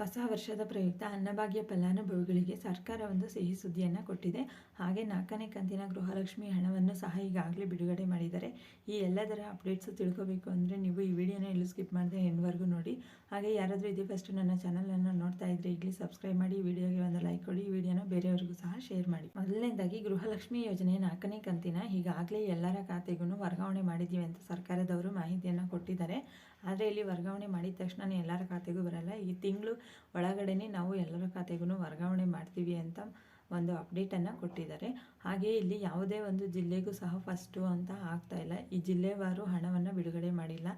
ಹೊಸ ವರ್ಷದ ಪ್ರಯುಕ್ತ ಅನ್ನಭಾಗ್ಯ ಫಲಾನುಭವಿಗಳಿಗೆ ಸರ್ಕಾರ ಒಂದು ಸಿಹಿ ಸುದ್ದಿಯನ್ನು ಕೊಟ್ಟಿದೆ. ಹಾಗೆ ನಾಲ್ಕನೇ ಕಂತಿನ ಗೃಹಲಕ್ಷ್ಮಿ ಹಣವನ್ನು ಸಹ ಈಗಾಗಲೇ ಬಿಡುಗಡೆ ಮಾಡಿದ್ದಾರೆ. ಈ ಎಲ್ಲದರ ಅಪ್ಡೇಟ್ಸು ತಿಳ್ಕೋಬೇಕು ಅಂದರೆ ನೀವು ಈ ವಿಡಿಯೋನ ಎಲ್ಲೂ ಸ್ಕಿಪ್ ಮಾಡಿದೆ ಎಂಡ್ವರೆಗೂ ನೋಡಿ. ಹಾಗೆ ಯಾರಾದರೂ ಇದೇ ಫಸ್ಟ್ ನನ್ನ ಚಾನಲನ್ನು ನೋಡ್ತಾ ಇದ್ದರೆ ಈಗಲೇ ಸಬ್ಸ್ಕ್ರೈಬ್ ಮಾಡಿ, ಈ ವಿಡಿಯೋಗೆ ಒಂದು ಲೈಕ್ ಕೊಡಿ, ಈ ವಿಡಿಯೋನ ಬೇರೆಯವರಿಗೂ ಸಹ ಶೇರ್ ಮಾಡಿ. ಮೊದಲನೇದಾಗಿ ಗೃಹಲಕ್ಷ್ಮಿ ಯೋಜನೆ ನಾಲ್ಕನೇ ಕಂತಿನ ಈಗಾಗಲೇ ಎಲ್ಲರ ಖಾತೆಗೂ ವರ್ಗಾವಣೆ ಮಾಡಿದ್ದೀವಿ ಅಂತ ಸರ್ಕಾರದವರು ಮಾಹಿತಿಯನ್ನು ಕೊಟ್ಟಿದ್ದಾರೆ. ಆದರೆ ಇಲ್ಲಿ ವರ್ಗಾವಣೆ ಮಾಡಿದ ತಕ್ಷಣ ಎಲ್ಲರ ಖಾತೆಗೂ ಬರಲ್ಲ. ಈ ತಿಂಗಳು ಒಳಗಡೆನೆ ನಾವು ಎಲ್ಲರ ಖಾತೆಗೂ ವರ್ಗಾವಣೆ ಮಾಡ್ತೀವಿ ಅಂತ ಒಂದು ಅಪ್ಡೇಟನ್ನು ಕೊಟ್ಟಿದ್ದಾರೆ. ಹಾಗೆ ಇಲ್ಲಿ ಯಾವುದೇ ಒಂದು ಜಿಲ್ಲೆಗೂ ಸಹ ಫಸ್ಟು ಅಂತ ಆಗ್ತಾ ಇಲ್ಲ. ಈ ಜಿಲ್ಲೆವಾರು ಹಣವನ್ನು ಬಿಡುಗಡೆ ಮಾಡಿಲ್ಲ.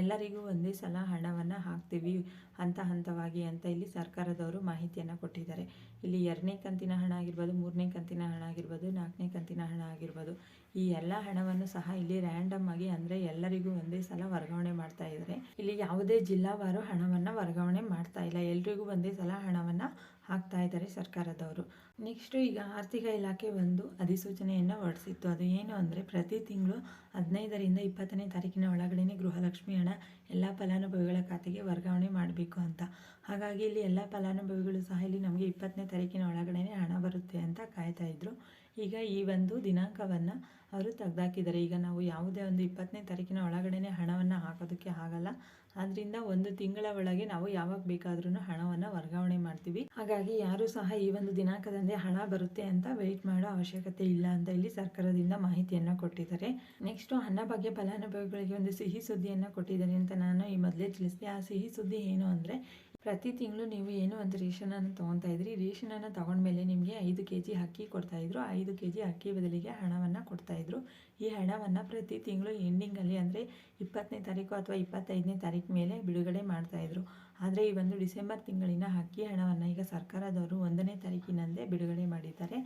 ಎಲ್ಲರಿಗೂ ಒಂದೇ ಸಲ ಹಣವನ್ನು ಹಾಕ್ತೀವಿ ಹಂತ ಹಂತವಾಗಿ ಅಂತ ಇಲ್ಲಿ ಸರ್ಕಾರದವರು ಮಾಹಿತಿಯನ್ನು ಕೊಟ್ಟಿದ್ದಾರೆ. ಇಲ್ಲಿ ಎರಡನೇ ಕಂತಿನ ಹಣ ಆಗಿರ್ಬೋದು, ಮೂರನೇ ಕಂತಿನ ಹಣ ಆಗಿರ್ಬೋದು, ನಾಲ್ಕನೇ ಕಂತಿನ ಹಣ ಆಗಿರ್ಬೋದು. ಈ ಎಲ್ಲ ಹಣವನ್ನು ಸಹ ಇಲ್ಲಿ ರ್ಯಾಂಡಮ್ ಆಗಿ ಅಂದರೆ ಎಲ್ಲರಿಗೂ ಒಂದೇ ಸಲ ವರ್ಗಾವಣೆ ಮಾಡ್ತಾ ಇದ್ದಾರೆ. ಇಲ್ಲಿ ಯಾವುದೇ ಜಿಲ್ಲಾವಾರು ಹಣವನ್ನು ವರ್ಗಾವಣೆ ಮಾಡ್ತಾ ಇಲ್ಲ. ಎಲ್ರಿಗೂ ಒಂದೇ ಸಲ ಹಣವನ್ನು ಹಾಕ್ತಾ ಇದ್ದಾರೆ ಸರ್ಕಾರದವರು. ನೆಕ್ಸ್ಟು ಈಗ ಆರ್ಥಿಕ ಇಲಾಖೆ ಒಂದು ಅಧಿಸೂಚನೆಯನ್ನು ಹೊರಡಿಸಿತ್ತು. ಅದು ಏನು ಅಂದರೆ ಪ್ರತಿ ತಿಂಗಳು ಹದಿನೈದರಿಂದ ಇಪ್ಪತ್ತನೇ ತಾರೀಕಿನ ಒಳಗಡೆ ಗೃಹಲಕ್ಷ್ಮಿ ಹಣ ಎಲ್ಲ ಫಲಾನುಭವಿಗಳ ಖಾತೆಗೆ ವರ್ಗಾವಣೆ ಮಾಡಬೇಕು ಅಂತ. ಹಾಗಾಗಿ ಇಲ್ಲಿ ಎಲ್ಲ ಫಲಾನುಭವಿಗಳು ಸಹ ಇಲ್ಲಿ ನಮಗೆ ಇಪ್ಪತ್ತನೇ ತಾರೀಕಿನ ಒಳಗಡೆ ಹಣ ಬರುತ್ತೆ ಅಂತ ಕಾಯ್ತಾ ಇದ್ರು. ಈಗ ಈ ಒಂದು ದಿನಾಂಕವನ್ನು ಅವರು ತೆಗೆದಾಕಿದ್ದಾರೆ. ಈಗ ನಾವು ಯಾವುದೇ ಒಂದು ಇಪ್ಪತ್ತನೇ ತಾರೀಕಿನ ಒಳಗಡೆ ಹಣವನ್ನು ಹಾಕೋದಕ್ಕೆ ಆಗಲ್ಲ. ಆದ್ದರಿಂದ ಒಂದು ತಿಂಗಳ ಒಳಗೆ ನಾವು ಯಾವಾಗ ಬೇಕಾದ್ರೂ ಹಣವನ್ನು ವರ್ಗಾವಣೆ ಹಾಗಾಗಿ ಯಾರು ಸಹ ಈ ಒಂದು ದಿನಾಂಕದಂದೇ ಹಣ ಬರುತ್ತೆ ಅಂತ ವೆಯ್ಟ್ ಮಾಡೋ ಅವಶ್ಯಕತೆ ಇಲ್ಲ ಅಂತ ಇಲ್ಲಿ ಸರ್ಕಾರದಿಂದ ಮಾಹಿತಿಯನ್ನು ಕೊಟ್ಟಿದ್ದಾರೆ. ನೆಕ್ಸ್ಟ್ ಹಣ ಬಗ್ಗೆ ಫಲಾನುಭವಿಗಳಿಗೆ ಒಂದು ಸಿಹಿ ಸುದ್ದಿಯನ್ನ ಕೊಟ್ಟಿದ್ದಾರೆ ಅಂತ ನಾನು ಈ ಮೊದಲೇ ತಿಳಿಸಿದೆ. ಆ ಸಿಹಿ ಸುದ್ದಿ ಏನು ಅಂದರೆ ಪ್ರತಿ ತಿಂಗಳು ನೀವು ಏನು ಒಂದು ರೇಷನನ್ನು ತೊಗೊತಾ ಇದ್ರಿ, ರೇಷನನ್ನು ತೊಗೊಂಡ್ಮೇಲೆ ನಿಮಗೆ ಐದು ಕೆ ಜಿ ಅಕ್ಕಿ ಕೊಡ್ತಾಯಿದ್ರು ಐದು ಕೆ ಜಿ ಅಕ್ಕಿ ಬದಲಿಗೆ ಹಣವನ್ನು ಕೊಡ್ತಾಯಿದ್ರು ಈ ಹಣವನ್ನು ಪ್ರತಿ ತಿಂಗಳು ಎಂಡಿಂಗಲ್ಲಿ ಅಂದರೆ ಇಪ್ಪತ್ತನೇ ತಾರೀಕು ಅಥವಾ ಇಪ್ಪತ್ತೈದನೇ ತಾರೀಕು ಮೇಲೆ ಬಿಡುಗಡೆ ಮಾಡ್ತಾಯಿದ್ರು ಆದರೆ ಈ ಒಂದು ಡಿಸೆಂಬರ್ ತಿಂಗಳಿನ ಅಕ್ಕಿ ಹಣವನ್ನು ಈಗ ಸರ್ಕಾರದವರು ಒಂದನೇ ತಾರೀಕಿನಂದೇ ಬಿಡುಗಡೆ ಮಾಡಿದ್ದಾರೆ.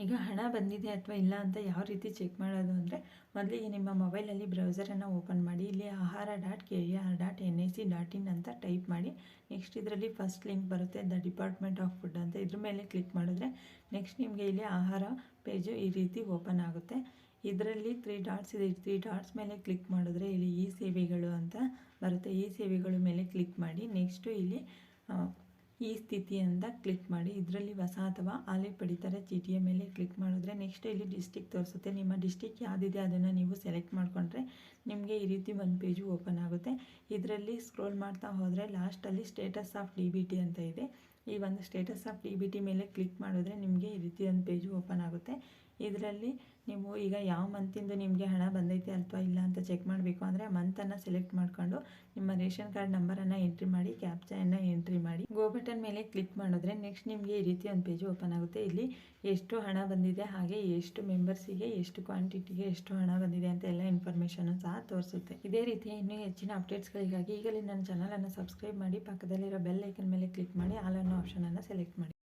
ಈಗ ಹಣ ಬಂದಿದೆ ಅಥವಾ ಇಲ್ಲ ಅಂತ ಯಾವ ರೀತಿ ಚೆಕ್ ಮಾಡೋದು ಅಂದರೆ ಮೊದಲಿಗೆ ನಿಮ್ಮ ಮೊಬೈಲಲ್ಲಿ ಬ್ರೌಸರನ್ನು ಓಪನ್ ಮಾಡಿ, ಇಲ್ಲಿ ಆಹಾರ dot K R dot N I C dot in ಅಂತ ಟೈಪ್ ಮಾಡಿ, ನೆಕ್ಸ್ಟ್ ಇದರಲ್ಲಿ ಫಸ್ಟ್ ಲಿಂಕ್ ಬರುತ್ತೆ ದ ಡಿಪಾರ್ಟ್ಮೆಂಟ್ ಆಫ್ ಫುಡ್ ಅಂತ. ಇದ್ರ ಮೇಲೆ ಕ್ಲಿಕ್ ಮಾಡಿದ್ರೆ ನೆಕ್ಸ್ಟ್ ನಿಮಗೆ ಇಲ್ಲಿ ಆಹಾರ ಪೇಜು ಈ ರೀತಿ ಓಪನ್ ಆಗುತ್ತೆ. ಇದರಲ್ಲಿ ತ್ರೀ ಡಾಟ್ಸ್ ಇದೆ. ತ್ರೀ ಡಾಟ್ಸ್ ಮೇಲೆ ಕ್ಲಿಕ್ ಮಾಡಿದ್ರೆ ಇಲ್ಲಿ ಈ ಸೇವೆಗಳು ಅಂತ ಬರುತ್ತೆ. ಈ ಸೇವೆಗಳ ಮೇಲೆ ಕ್ಲಿಕ್ ಮಾಡಿ ನೆಕ್ಸ್ಟು ಇಲ್ಲಿ ಈ ಸ್ಥಿತಿಯಿಂದ ಕ್ಲಿಕ್ ಮಾಡಿ. ಇದರಲ್ಲಿ ಹೊಸ ಅಥವಾ ಆಲೆ ಪಡಿತರ ಚೀಟಿಯ ಮೇಲೆ ಕ್ಲಿಕ್ ಮಾಡಿದ್ರೆ ನೆಕ್ಸ್ಟ್ ಇಲ್ಲಿ ಡಿಸ್ಟಿಕ್ ತೋರಿಸುತ್ತೆ. ನಿಮ್ಮ ಡಿಸ್ಟಿಕ್ ಯಾವುದಿದೆ ಅದನ್ನು ನೀವು ಸೆಲೆಕ್ಟ್ ಮಾಡಿಕೊಂಡ್ರೆ ನಿಮಗೆ ಈ ರೀತಿ ಒಂದು ಪೇಜು ಓಪನ್ ಆಗುತ್ತೆ. ಇದರಲ್ಲಿ ಸ್ಕ್ರೋಲ್ ಮಾಡ್ತಾ ಹೋದರೆ ಲಾಸ್ಟಲ್ಲಿ ಸ್ಟೇಟಸ್ ಆಫ್ ಡಿ ಅಂತ ಇದೆ. ಈ ಒಂದು ಸ್ಟೇಟಸ್ ಆಫ್ ಡಿ ಮೇಲೆ ಕ್ಲಿಕ್ ಮಾಡಿದ್ರೆ ನಿಮಗೆ ಈ ರೀತಿ ಒಂದು ಪೇಜು ಓಪನ್ ಆಗುತ್ತೆ. ಇದರಲ್ಲಿ ನೀವು ಈಗ ಯಾವ ಮಂತಿಂದು ನಿಮಗೆ ಹಣ ಬಂದೈತೆ ಅಥವಾ ಇಲ್ಲ ಅಂತ ಚೆಕ್ ಮಾಡಬೇಕು. ಅಂದರೆ ಆ ಮಂತನ್ನು ಸೆಲೆಕ್ಟ್ ಮಾಡಿಕೊಂಡು ನಿಮ್ಮ ರೇಷನ್ ಕಾರ್ಡ್ ನಂಬರನ್ನು ಎಂಟ್ರಿ ಮಾಡಿ ಕ್ಯಾಪ್ಚನ್ನು ಎಂಟ್ರಿ ಮಾಡಿ ಗೋ ಬಟನ್ ಮೇಲೆ ಕ್ಲಿಕ್ ಮಾಡಿದ್ರೆ ನೆಕ್ಸ್ಟ್ ನಿಮಗೆ ಈ ರೀತಿ ಒಂದು ಪೇಜ್ ಓಪನ್ ಆಗುತ್ತೆ. ಇಲ್ಲಿ ಎಷ್ಟು ಹಣ ಬಂದಿದೆ, ಹಾಗೆ ಎಷ್ಟು ಮೆಂಬರ್ಸಿಗೆ ಎಷ್ಟು ಕ್ವಾಂಟಿಟಿಗೆ ಎಷ್ಟು ಹಣ ಬಂದಿದೆ ಅಂತ ಎಲ್ಲ ಇನ್ಫಾರ್ಮೇಷನ್ ಸಹ ತೋರಿಸುತ್ತೆ. ಇದೇ ರೀತಿ ಇನ್ನೂ ಹೆಚ್ಚಿನ ಅಪ್ಡೇಟ್ಸ್ಗಳಿಗಾಗಿ ಈಗಲೇ ನನ್ನ ಚಾನಲನ್ನು ಸಬ್ಸ್ಕ್ರೈಬ್ ಮಾಡಿ, ಪಕ್ಕದಲ್ಲಿರೋ ಬೆಲ್ ಐಕನ್ ಮೇಲೆ ಕ್ಲಿಕ್ ಮಾಡಿ ಆಲ್ ಅನ್ನೋ ಆಪ್ಷನನ್ನು ಸೆಲೆಕ್ಟ್ ಮಾಡಿ.